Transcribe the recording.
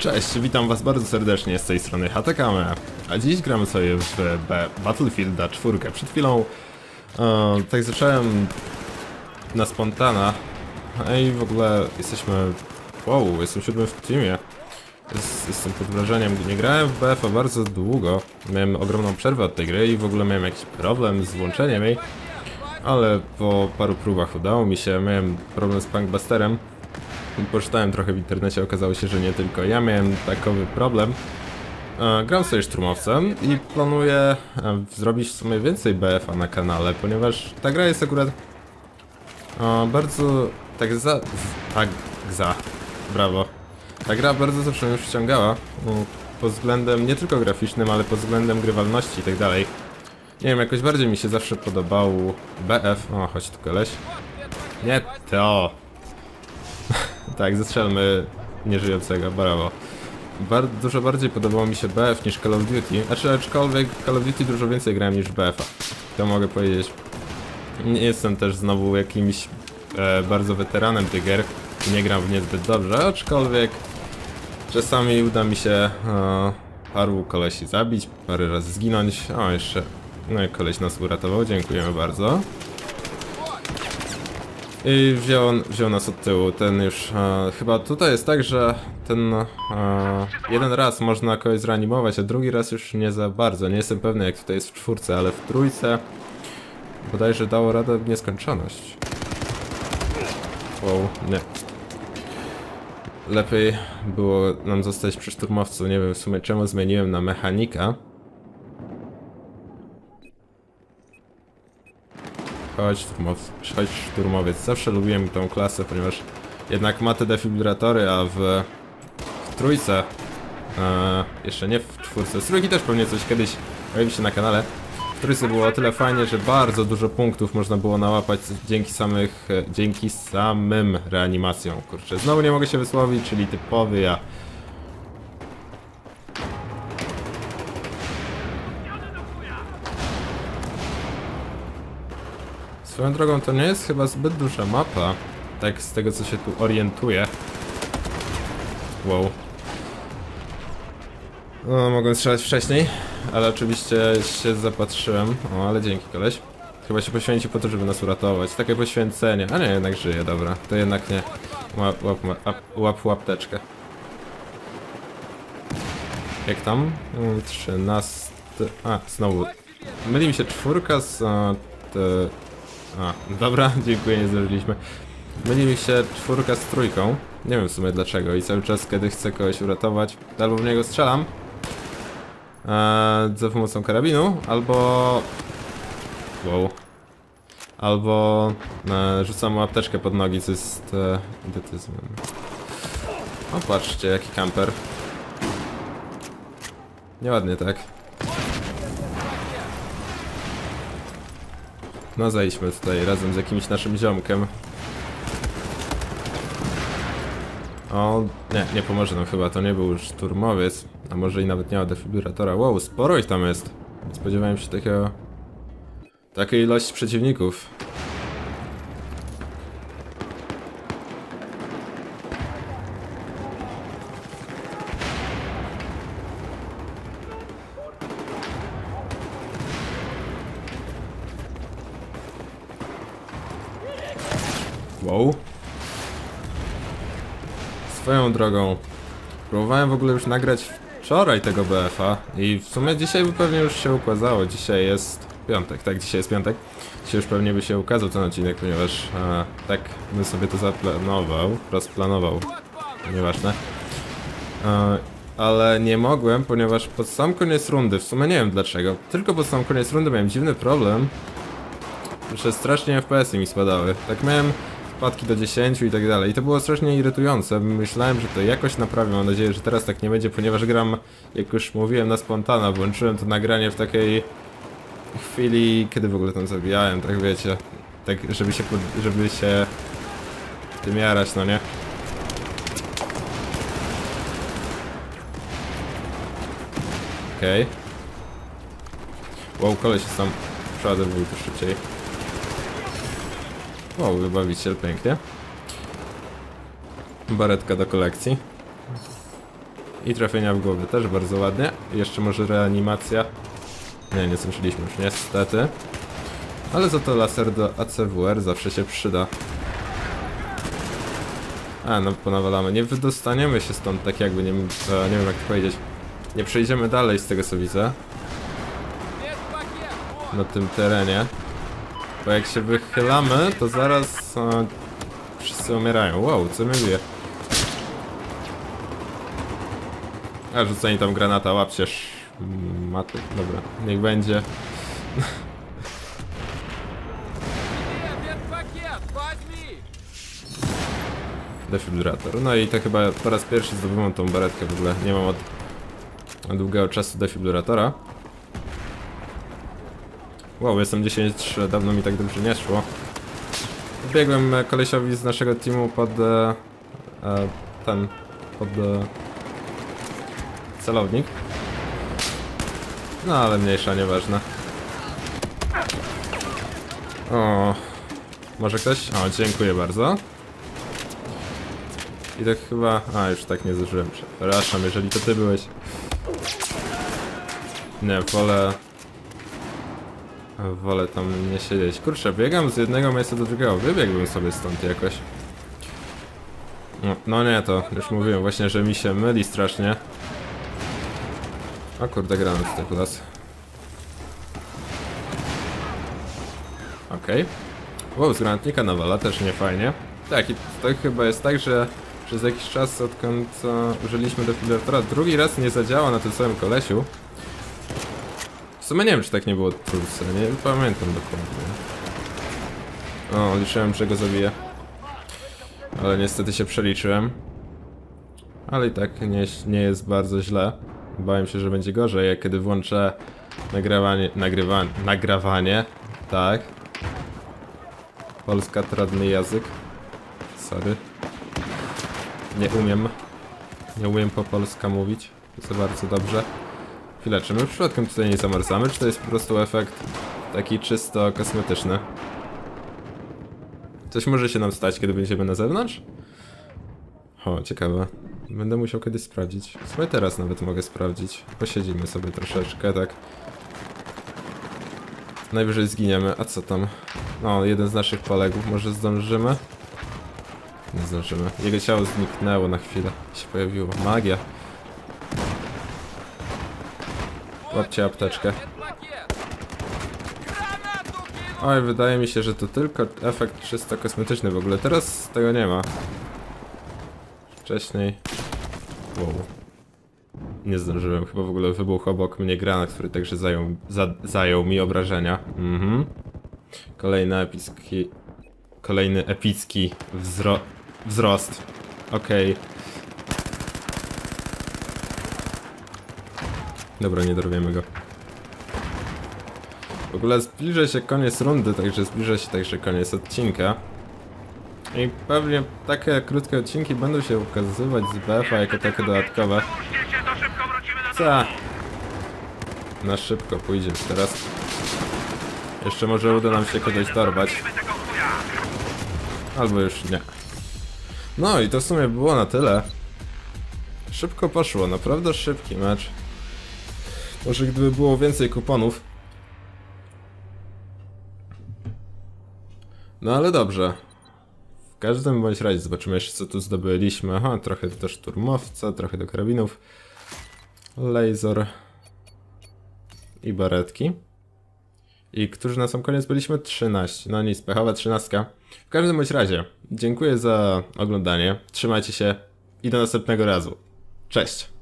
Cześć, witam was bardzo serdecznie z tej strony Hatekame, a dziś gramy sobie w B Battlefielda 4. Przed chwilą e, tak zacząłem na spontana, a i w ogóle jesteśmy, wow, jestem siódmym w teamie. Jest, jestem pod wrażeniem, nie grałem w BF-a bardzo długo, miałem ogromną przerwę od tej gry i w ogóle miałem jakiś problem z włączeniem jej, ale po paru próbach udało mi się, miałem problem z Punkbusterem, Poczytałem trochę w internecie, okazało się, że nie tylko ja miałem takowy problem. E, Gram sobie szturmowcem i planuję e, zrobić w sumie więcej BF-a na kanale, ponieważ ta gra jest akurat e, bardzo tak za... tak za... brawo. Ta gra bardzo zawsze mnie już wciągała, mm, pod względem nie tylko graficznym, ale pod względem grywalności i tak dalej. Nie wiem, jakoś bardziej mi się zawsze podobał BF. O, chodź tu koleś. Nie to. Tak, zestrzelmy nieżyjącego, brawo. Bar dużo bardziej podobało mi się BF niż Call of Duty. Znaczy, aczkolwiek Call of Duty dużo więcej grałem niż BF-a. To mogę powiedzieć. Nie jestem też znowu jakimś e, bardzo weteranem tych gier. Nie gram w nie zbyt dobrze, aczkolwiek czasami uda mi się e, paru kolesi zabić, parę razy zginąć. O, jeszcze no i koleś nas uratował, dziękujemy bardzo. I wziął, wziął nas od tyłu, ten już, e, chyba tutaj jest tak, że ten, e, jeden raz można kogoś zreanimować, a drugi raz już nie za bardzo, nie jestem pewny jak tutaj jest w czwórce, ale w trójce bodajże dało radę w nieskończoność. Wow, nie. Lepiej było nam zostać przy szturmowcu, nie wiem w sumie czemu zmieniłem na mechanika. Chodź, szturmow, chodź szturmowiec. Zawsze lubiłem tą klasę, ponieważ jednak ma te defibratory, a w, w trójce, e, jeszcze nie w czwórce, z trójki też pewnie coś kiedyś pojawi się na kanale. W trójce było o tyle fajnie, że bardzo dużo punktów można było nałapać dzięki samych, e, dzięki samym reanimacjom. Kurczę, znowu nie mogę się wysłowić, czyli typowy ja. Swoją drogą to nie jest chyba zbyt duża mapa, tak z tego co się tu orientuję. Wow. No, mogłem strzelać wcześniej, ale oczywiście się zapatrzyłem. O, ale dzięki koleś. Chyba się poświęci po to, żeby nas uratować. Takie poświęcenie. A nie, jednak żyje, dobra. To jednak nie. Łap, łap, łap, łap łapteczkę. Jak tam? Mm, 13. A, znowu. Myli mi się czwórka z. A, te, dobra, dziękuję, nie zdążyliśmy. Myli mi się czwórka z trójką. Nie wiem w sumie dlaczego i cały czas, kiedy chcę kogoś uratować, albo w niego strzelam eee, za pomocą karabinu, albo... Wow. Albo e, rzucam mu apteczkę pod nogi, co jest e. O, patrzcie, jaki kamper. Nieładnie, tak? No zejdźmy tutaj razem z jakimś naszym ziomkiem. O, nie, nie pomoże nam chyba, to nie był szturmowiec, a może i nawet nie ma defibrylatora. Wow, sporo ich tam jest. Spodziewałem się takiego... Takiej ilości przeciwników. Wow. Swoją drogą. Próbowałem w ogóle już nagrać wczoraj tego BF-a i w sumie dzisiaj by pewnie już się ukłazało. Dzisiaj jest piątek, tak, dzisiaj jest piątek. Dzisiaj już pewnie by się ukazał ten odcinek, ponieważ e, tak bym sobie to zaplanował, rozplanował. Nieważne. E, ale nie mogłem, ponieważ pod sam koniec rundy, w sumie nie wiem dlaczego, tylko pod sam koniec rundy miałem dziwny problem, że strasznie FPS-y mi spadały. Tak miałem wpadki do 10 i tak dalej. I to było strasznie irytujące. Myślałem, że to jakoś naprawię. Mam nadzieję, że teraz tak nie będzie, ponieważ gram, jak już mówiłem, na spontana. Włączyłem to nagranie w takiej chwili, kiedy w ogóle tam zabijałem, tak wiecie. Tak, żeby się, pod, żeby się tym jarać, no nie? Okej. Wow, koleś jest tam przeładowuj to szybciej. O, wybawiciel, pięknie. Baretka do kolekcji. I trafienia w głowę też bardzo ładnie. Jeszcze może reanimacja. Nie, nie zdążyliśmy już niestety. Ale za to laser do ACWR zawsze się przyda. A, no ponawalamy. Nie wydostaniemy się stąd tak jakby, nie, e, nie wiem jak to powiedzieć. Nie przejdziemy dalej z tego co widzę. Na tym terenie. Bo jak się wychylamy, to zaraz e, wszyscy umierają. Wow, co mnie bije? A rzucenie tam granata, łapcież, maty. Dobra, niech będzie. Defibrillator. No i to chyba po raz pierwszy zdobyłem tą beretkę w ogóle. Nie mam od, od długiego czasu defibrillatora. Wow, jestem 10-3, dawno mi tak dobrze nie szło. Biegłem e, kolesiowi z naszego teamu pod e, e, ten, pod e, celownik. No ale mniejsza, nieważne. O, może ktoś? O, dziękuję bardzo. I tak chyba... A, już tak nie zużyłem. Przepraszam, jeżeli to ty byłeś. Nie, wolę... Wolę tam nie siedzieć. Kurczę, biegam z jednego miejsca do drugiego. Wybiegłbym sobie stąd jakoś. No, no nie, to już mówiłem właśnie, że mi się myli strasznie. O kurde, granat tutaj las. Okej. Wow, z granatnika nawala, też nie fajnie. Tak, i to chyba jest tak, że przez jakiś czas, odkąd użyliśmy defibrylatora, drugi raz nie zadziała na tym samym kolesiu. Sumie nie wiem, czy tak nie było trójce, nie pamiętam dokładnie. O, liczyłem, że go zabiję. Ale niestety się przeliczyłem. Ale i tak nie, nie jest bardzo źle. Bałem się, że będzie gorzej, jak kiedy włączę nagrywanie, nagrywanie, nagrawanie, tak. Polska trudny język. Sorry. Nie umiem. Nie umiem po polska mówić. Za bardzo dobrze. Chwilę, czy my przypadkiem tutaj nie zamarzamy, czy to jest po prostu efekt taki czysto kosmetyczny? Coś może się nam stać, kiedy będziemy na zewnątrz? O, ciekawe. Będę musiał kiedyś sprawdzić. Słuchaj, teraz nawet mogę sprawdzić. Posiedzimy sobie troszeczkę, tak. Najwyżej zginiemy. A co tam? No, jeden z naszych polegów. Może zdążymy? Nie zdążymy. Jego ciało zniknęło na chwilę. Się pojawiło. Magia. Łapcie apteczkę. Oj, wydaje mi się, że to tylko efekt czysto kosmetyczny w ogóle. Teraz tego nie ma. Wcześniej... Wow. Nie zdążyłem. Chyba w ogóle wybuchł obok mnie granat, który także zajął, za, zajął mi obrażenia. Mhm. Kolejny epicki... Kolejny epicki wzro... wzrost. Okej. Okay. Dobra, nie dorwiemy go. W ogóle zbliża się koniec rundy, także zbliża się także koniec odcinka. I pewnie takie krótkie odcinki będą się ukazywać z BF-a jako takie dodatkowe. Co? Na szybko pójdzie teraz. Jeszcze może uda nam się kogoś dorwać. Albo już nie. No i to w sumie było na tyle. Szybko poszło, naprawdę szybki mecz. Może gdyby było więcej kuponów, No ale dobrze. W każdym bądź razie zobaczymy jeszcze co tu zdobyliśmy. Aha, trochę do szturmowca, trochę do karabinów. Laser. I baretki. I którzy na sam koniec byliśmy 13. No nic, pechowa 13. W każdym bądź razie, dziękuję za oglądanie. Trzymajcie się i do następnego razu. Cześć!